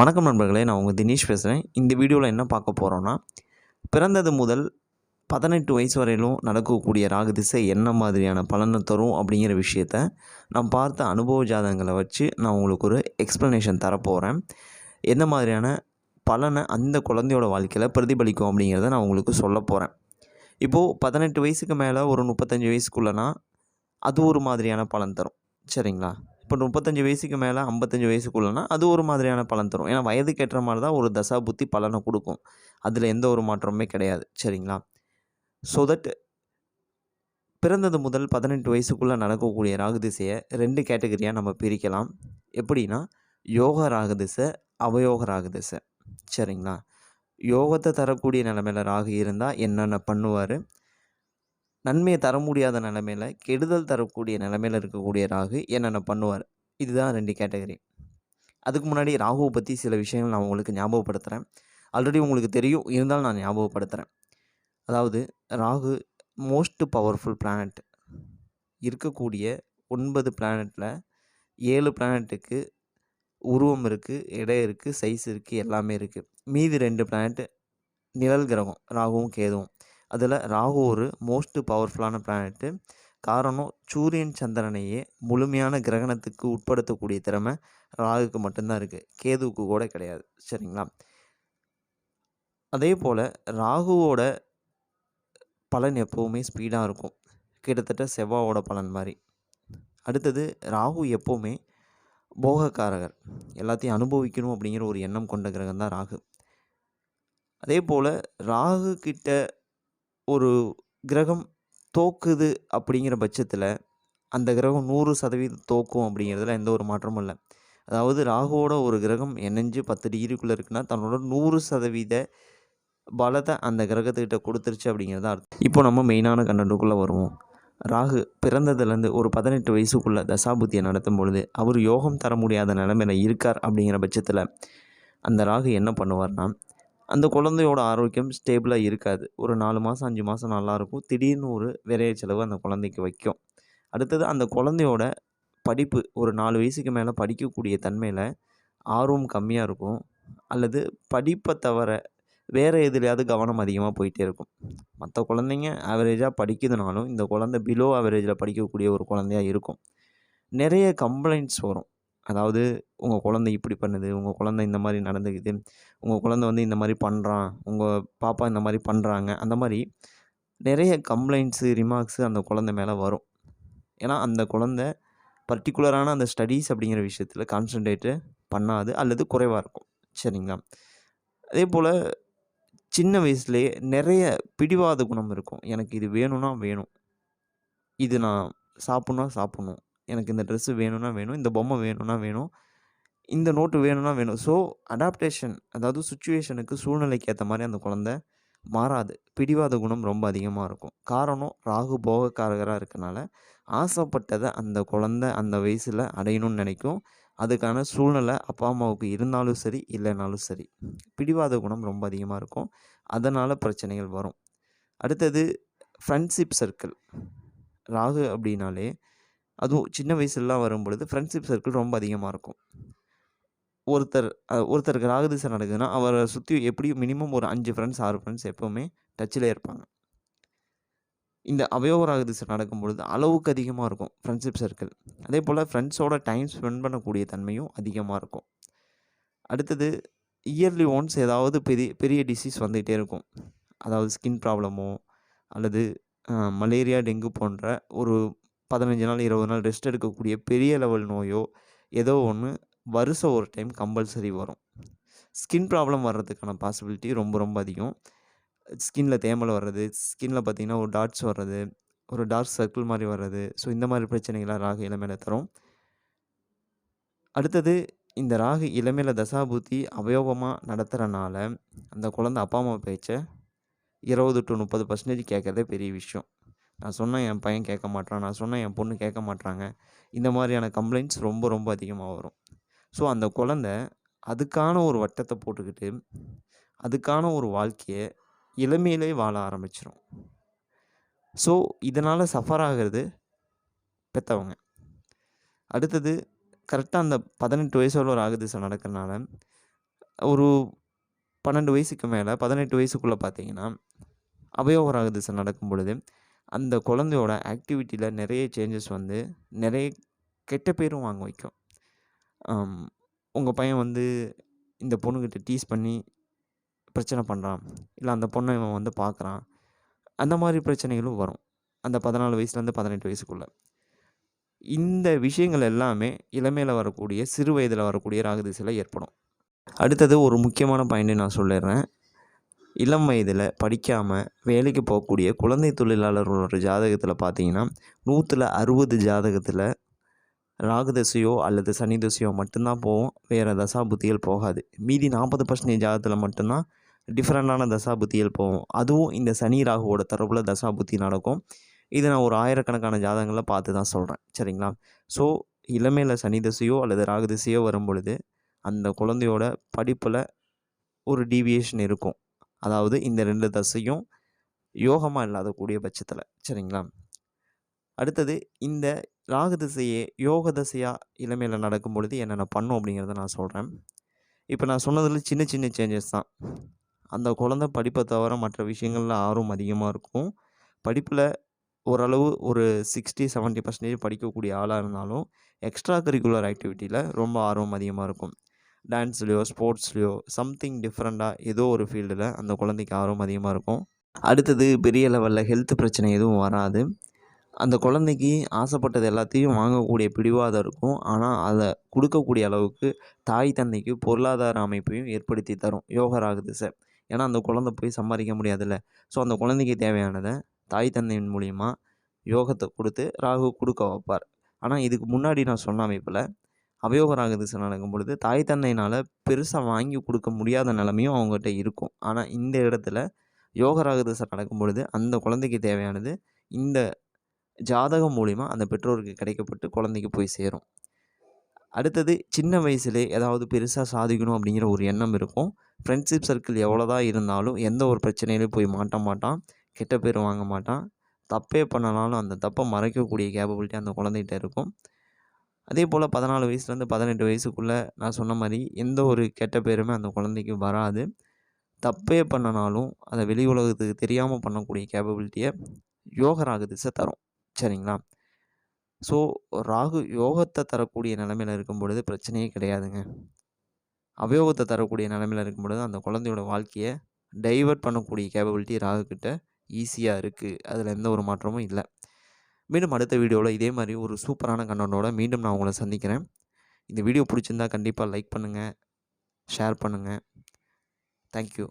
வணக்கம் நண்பர்களே நான் உங்கள் தினேஷ் பேசுகிறேன் இந்த வீடியோவில் என்ன பார்க்க போகிறோன்னா பிறந்தது முதல் பதினெட்டு வயசு வரையிலும் நடக்கக்கூடிய ராகு திசை என்ன மாதிரியான பலனை தரும் அப்படிங்கிற விஷயத்த நான் பார்த்த அனுபவ ஜாதகங்களை வச்சு நான் உங்களுக்கு ஒரு எக்ஸ்ப்ளனேஷன் தரப்போகிறேன் என்ன மாதிரியான பலனை அந்த குழந்தையோட வாழ்க்கையில் பிரதிபலிக்கும் அப்படிங்கிறத நான் உங்களுக்கு சொல்ல போகிறேன் இப்போது பதினெட்டு வயசுக்கு மேலே ஒரு முப்பத்தஞ்சு வயசுக்குள்ளனா அது ஒரு மாதிரியான பலன் தரும். சரிங்களா? இப்போ முப்பத்தஞ்சு வயசுக்கு மேலே ஐம்பத்தஞ்சு வயசுக்குள்ளனா அது ஒரு மாதிரியான பலன் தரும். ஏன்னா வயதுக்கு ஏற்ற மாதிரி தான் ஒரு தசா புத்தி பலனை கொடுக்கும். அதில் எந்த ஒரு மாற்றமுமே கிடையாது. சரிங்களா? ஸோ தட் பிறந்தது முதல் பதினெட்டு வயசுக்குள்ளே நடக்கக்கூடிய ராகு திசையை ரெண்டு கேட்டகரியாக நம்ம பிரிக்கலாம். எப்படின்னா யோக ராகு திசை அவயோக ராகு திசை. சரிங்களா? யோகத்தை தரக்கூடிய நிலமையில ராகு இருந்தால் என்னென்ன பண்ணுவார்? நன்மையை தர முடியாத நிலமையில கெடுதல் தரக்கூடிய நிலமையில இருக்கக்கூடிய ராகு என்னென்ன பண்ணுவார்? இதுதான் ரெண்டு கேட்டகரி. அதுக்கு முன்னாடி ராகுவை பற்றி சில விஷயங்கள் நான் உங்களுக்கு ஞாபகப்படுத்துகிறேன் ஆல்ரெடி உங்களுக்கு தெரியும். இருந்தாலும் நான் ஞாபகப்படுத்துகிறேன் அதாவது ராகு மோஸ்ட் பவர்ஃபுல் பிளானட் இருக்கக்கூடிய ஒன்பது பிளானட்டில் ஏழு பிளானட்டுக்கு உருவம் இருக்குது இடம் இருக்குது சைஸ் இருக்குது எல்லாமே இருக்குது மீதி ரெண்டு பிளானட் நிழல் கிரகம் ராகுவும் கேதுவும். அதில் ராகு ஒரு மோஸ்ட் பவர்ஃபுல்லான பிளானெட்டு காரணம் சூரியன் சந்திரனையே முழுமையான கிரகணத்துக்கு உட்படுத்தக்கூடிய திறமை ராகுக்கு மட்டும்தான் இருக்குது கேதுவுக்கு கூட கிடையாது. சரிங்களா? அதே போல் ராகுவோட பலன் எப்போவுமே ஸ்பீடாக இருக்கும். கிட்டத்தட்ட செவ்வாவோட பலன் மாதிரி. அடுத்தது ராகு எப்போவுமே போகக்காரகர். எல்லாத்தையும் அனுபவிக்கணும் அப்படிங்கிற ஒரு எண்ணம் கொண்ட கிரகம் தான் ராகு. அதே போல் ராகு கிட்ட ஒரு கிரகம் தோக்குது அப்படிங்கிற பட்சத்தில் அந்த கிரகம் நூறு சதவீதம் தோக்கும் அப்படிங்கிறதுல எந்த ஒரு மாற்றமும் இல்லை. அதாவது ராகுவோட ஒரு கிரகம் எண்ணஞ்சு பத்து டிகிரிக்குள்ளே இருக்குன்னா தன்னோட நூறு சதவீத பலத்தை அந்த கிரகத்துக்கிட்ட கொடுத்துருச்சு அப்படிங்கிறது அர்த்தம். இப்போ நம்ம மெயினான கண்டென்ட்டுக்குள்ளே வருவோம். ராகு பிறந்ததுலேருந்து ஒரு பதினெட்டு வயசுக்குள்ளே தசாபுத்தியை நடத்தும் பொழுது அவர் யோகம் தர முடியாத நிலமையில இருக்கார் அப்படிங்கிற பட்சத்தில் அந்த ராகு என்ன பண்ணுவார்னா அந்த குழந்தையோட ஆரோக்கியம் ஸ்டேபிளாக இருக்காது. ஒரு நாலு மாதம் அஞ்சு மாதம் நல்லாயிருக்கும் திடீர்னு ஒரு விரைய செலவு அந்த குழந்தைக்கு வைக்கும். அடுத்தது அந்த குழந்தையோட படிப்பு ஒரு நாலு வயசுக்கு மேலே படிக்கக்கூடிய தன்மையில் ஆர்வம் கம்மியாக இருக்கும். அல்லது படிப்பை தவிர வேறு எதுலையாவது கவனம் அதிகமாக போயிட்டே இருக்கும். மற்ற குழந்தைங்க ஆவரேஜாக படிக்குதுனாலும் இந்த குழந்தை பிலோ ஆவரேஜில் படிக்கக்கூடிய ஒரு குழந்தையா இருக்கும். நிறைய கம்ப்ளைண்ட்ஸ் வரும். அதாவது உங்கள் குழந்தை இப்படி பண்ணுது உங்கள் குழந்தை இந்த மாதிரி நடந்துக்குது உங்கள் குழந்தை வந்து இந்த மாதிரி பண்ணுறான் உங்கள் பாப்பா இந்த மாதிரி பண்ணுறாங்க அந்த மாதிரி நிறைய கம்ப்ளைண்ட்ஸு ரிமார்க்ஸு அந்த குழந்தை மேலே வரும். ஏன்னா அந்த குழந்தை பர்டிகுலரான அந்த ஸ்டடீஸ் அப்படிங்கிற விஷயத்தில் கான்சன்ட்ரேட்டு பண்ணாது அல்லது குறைவாக இருக்கும். சரிங்களா? அதே போல் சின்ன வயசுலேயே நிறைய பிடிவாத குணம் இருக்கும். எனக்கு இது வேணும்னா வேணும். இது நான் சாப்பிட்ணுன்னா சாப்பிட்ணும். எனக்கு இந்த ட்ரெஸ்ஸு வேணும்னா வேணும் இந்த பொம்மை வேணும்னா வேணும் இந்த நோட்டு வேணும்னா வேணும். ஸோ அடாப்டேஷன் அதாவது சுச்சுவேஷனுக்கு சூழ்நிலைக்கு ஏற்ற மாதிரி அந்த குழந்த மாறாது. பிடிவாத குணம் ரொம்ப அதிகமாக இருக்கும். காரணம் ராகு போகக்காரகராக இருக்கனால ஆசைப்பட்டதை அந்த குழந்த அந்த வயசில் அடையணும்னு நினைக்கும். அதுக்கான சூழ்நிலை அப்பா அம்மாவுக்கு இருந்தாலும் சரி இல்லைனாலும் சரி. பிடிவாத குணம் ரொம்ப அதிகமாக இருக்கும். அதனால் பிரச்சனைகள் வரும். அடுத்தது ஃப்ரெண்ட்ஷிப் சர்க்கிள் ராகு அப்படின்னாலே அதுவும் சின்ன வயசுலலாம் வரும் பொழுது ஃப்ரெண்ட்ஷிப் சர்க்கிள் ரொம்ப அதிகமாக இருக்கும். ஒருத்தர் ஒருத்தருக்கு ராகு திசை நடக்குதுன்னா அவரை சுற்றி எப்படியும் மினிமம் ஒரு அஞ்சு ஃப்ரெண்ட்ஸ் ஆறு ஃப்ரெண்ட்ஸ் எப்போவுமே டச்சில் இருப்பாங்க. இந்த அவயோக ராகு திசை நடக்கும் பொழுது அளவுக்கு அதிகமாக இருக்கும் ஃப்ரெண்ட்ஷிப் சர்க்கிள் அதே போல் ஃப்ரெண்ட்ஸோட டைம் ஸ்பெண்ட் பண்ணக்கூடிய தன்மையும் அதிகமாக இருக்கும். அடுத்தது இயர்லி ஒன்ஸ் ஏதாவது பெரிய பெரிய டிசீஸ் வந்துகிட்டே இருக்கும். அதாவது ஸ்கின் ப்ராப்ளமோ அல்லது மலேரியா டெங்கு போன்ற ஒரு பதினஞ்சு நாள் இருபது நாள் ரெஸ்ட் எடுக்கக்கூடிய பெரிய லெவல் நோயோ ஏதோ ஒன்று வருஷம் ஒரு டைம் கம்பல்சரி வரும். ஸ்கின் ப்ராப்ளம் வர்றதுக்கான பாசிபிலிட்டி ரொம்ப ரொம்ப அதிகம். ஸ்கின்ல தேமல் வர்றது ஸ்கின்ல பார்த்தீங்கன்னா ஒரு டாட்ஸ் வர்றது ஒரு டார்க் சர்க்கிள் மாதிரி வர்றது. ஸோ இந்த மாதிரி பிரச்சனைகள்லாம் ராகு இளமையில தரும். அடுத்தது இந்த ராகு இளமையில தசாபூத்தி அவயோகமாக நடத்துகிறனால அந்த குழந்தை அப்பா அம்மா பேச்சை இருபது டு முப்பது பர்சன்டேஜ் கேட்குறதே பெரிய விஷயம். நான் சொன்னால் என் பையன் கேட்க மாட்றான். நான் சொன்னால் என் பொண்ணு கேட்க மாட்றாங்க. இந்த மாதிரியான கம்ப்ளைண்ட்ஸ் ரொம்ப ரொம்ப அதிகமாக வரும். ஸோ அந்த குழந்தை அதுக்கான ஒரு வட்டத்தை போட்டுக்கிட்டு அதுக்கான ஒரு வாழ்க்கையை இளமையிலே வாழ ஆரம்பிச்சிடும் ஸோ இதனால் சஃபர் ஆகிறது பெற்றவங்க அடுத்தது கரெக்டாக அந்த பதினெட்டு வயசோட ஒரு ஆகுது சார் நடக்கிறனால. ஒரு பன்னெண்டு வயசுக்கு மேலே பதினெட்டு வயசுக்குள்ளே பார்த்தீங்கன்னா அபயோக ஆகுது திசை நடக்கும் பொழுது. அந்த குழந்தையோட ஆக்டிவிட்டியில் நிறைய சேஞ்சஸ் வந்து நிறைய கெட்ட பேரும் வாங்க வைக்கும். உங்கள் பையன் வந்து இந்த பொண்ணுக்கிட்ட டீஸ் பண்ணி பிரச்சனை பண்ணுறான் இல்லை அந்த பொண்ணை இவன் வந்து பார்க்குறான் அந்த மாதிரி பிரச்சனைகளும் வரும். அந்த பதினாலு வயசுலேருந்து பதினெட்டு வயசுக்குள்ளே. இந்த விஷயங்கள் எல்லாமே இளமையில் வரக்கூடிய சிறு வயதில் வரக்கூடிய ராகு திசையில் ஏற்படும். அடுத்தது ஒரு முக்கியமான பாயிண்ட்டு நான் சொல்லிடுறேன். இளம் வயதில் படிக்காமல் வேலைக்கு போகக்கூடிய குழந்தை தொழிலாளர்களோட ஜாதகத்தில் பார்த்தீங்கன்னா நூற்றில் அறுபது ஜாதகத்தில் ராகு தசையோ அல்லது சனி தசையோ மட்டும்தான் போகும். வேறு தசா புத்திகள் போகாது. மீதி நாற்பது பர்சன்டேஜ் ஜாதகத்தில் மட்டும்தான் டிஃப்ரெண்டான தசா புத்திகள் போகும். அதுவும் இந்த சனி ராகுவோட தரப்பில் தசா புத்தி நடக்கும். இது நான் ஒரு ஆயிரக்கணக்கான ஜாதகங்களை பார்த்து தான் சொல்கிறேன் சரிங்களா? ஸோ இளமையில் சனி தசையோ அல்லது ராகு தசையோ வரும் பொழுது அந்த குழந்தையோட படிப்பில் ஒரு டீவியேஷன் இருக்கும். அதாவது இந்த ரெண்டு தசையும் யோகமாக இல்லாத கூடிய பட்சத்தில். சரிங்களா? அடுத்தது இந்த ராகு திசையே யோக தசையாக இளமையில் நடக்கும் பொழுது என்னென்ன பண்ணும் அப்படிங்கிறத நான் சொல்கிறேன் இப்போ நான் சொன்னதில் சின்ன சின்ன சேஞ்சஸ் தான். அந்த குழந்த படிப்பை தவிர மற்ற விஷயங்களில் ஆர்வம் அதிகமாக இருக்கும். படிப்பில் ஓரளவு ஒரு சிக்ஸ்டி செவன்ட்டி பர்சன்டேஜ் படிக்கக்கூடிய ஆளாக இருந்தாலும் எக்ஸ்ட்ரா கரிக்குலர் ஆக்டிவிட்டியில் ரொம்ப ஆர்வம் அதிகமாக இருக்கும். டான்ஸ்லேயோ ஸ்போர்ட்ஸ்லேயோ சம்திங் டிஃப்ரெண்ட்டாக ஏதோ ஒரு ஃபீல்டில் அந்த குழந்தைக்கு ஆர்வம் அதிகமாக இருக்கும். அடுத்தது பெரிய லெவலில் ஹெல்த் பிரச்சனை எதுவும் வராது. அந்த குழந்தைக்கு ஆசைப்பட்டது எல்லாத்தையும் வாங்கக்கூடிய பிடிவாதம் இருக்கும். ஆனால் அதை கொடுக்கக்கூடிய அளவுக்கு தாய் தந்தைக்கு பொருளாதார அமைப்பையும் ஏற்படுத்தி தரும். யோகராகு சார் ஏன்னா அந்த குழந்தை போய் சம்பாதிக்க முடியாதுல்ல. ஸோ அந்த குழந்தைக்கு தேவையானதை தாய் தந்தையின் மூலிமா யோகத்தை கொடுத்து ராகு கொடுக்க வைப்பார். ஆனால் இதுக்கு முன்னாடி நான் சொன்ன அமைப்பில் அவயோக ராகு நடக்கும் பொழுது. தாய் தந்தையினால் பெருசாக வாங்கி கொடுக்க முடியாத நிலமையும் அவங்ககிட்ட இருக்கும். ஆனால் இந்த இடத்துல யோக நடக்கும் பொழுது அந்த குழந்தைக்கு தேவையானது இந்த ஜாதகம் மூலிமா அந்த பெற்றோருக்கு கிடைக்கப்பட்டு குழந்தைக்கு போய் சேரும். அடுத்தது சின்ன வயசுலே ஏதாவது பெருசாக சாதிக்கணும் அப்படிங்கிற ஒரு எண்ணம் இருக்கும். ஃப்ரெண்ட்ஷிப் சர்க்கிள் எவ்வளோ தான் இருந்தாலும் எந்த ஒரு பிரச்சனையிலையும் போய் மாட்ட மாட்டான். கெட்ட பேர் வாங்க மாட்டான். தப்பே பண்ணனாலும் அந்த தப்பை மறைக்கக்கூடிய கேப்பபிலிட்டி அந்த குழந்தைகிட்ட இருக்கும். அதே போல் பதினாலு வயசுலேருந்து பதினெட்டு வயசுக்குள்ளே நான் சொன்ன மாதிரி எந்த ஒரு கெட்ட பேருமே அந்த குழந்தைக்கு வராது. தப்பே பண்ணனாலும் அதை வெளி உலகத்துக்கு தெரியாமல் பண்ணக்கூடிய கேப்பபிலிட்டியை யோக ராகு திசை தரும். சரிங்களா? ஸோ ராகு யோகத்தை தரக்கூடிய நிலமையில் இருக்கும் பொழுது பிரச்சனையே கிடையாதுங்க. அவயோகத்தை தரக்கூடிய நிலமையில் இருக்கும் பொழுது அந்த குழந்தையோட வாழ்க்கையை டைவர்ட் பண்ணக்கூடிய கேப்பபிலிட்டி ராகுக்கிட்ட ஈஸியாக இருக்குது அதில் எந்த ஒரு மாற்றமும் இல்லை. மீண்டும் அடுத்த வீடியோவில் இதே மாதிரி ஒரு சூப்பரான கண்டனோட மீண்டும் நான் உங்களை சந்திக்கிறேன். இந்த வீடியோ பிடிச்சிருந்தா கண்டிப்பாக லைக் பண்ணுங்கள் ஷேர் பண்ணுங்கள் தேங்க்யூ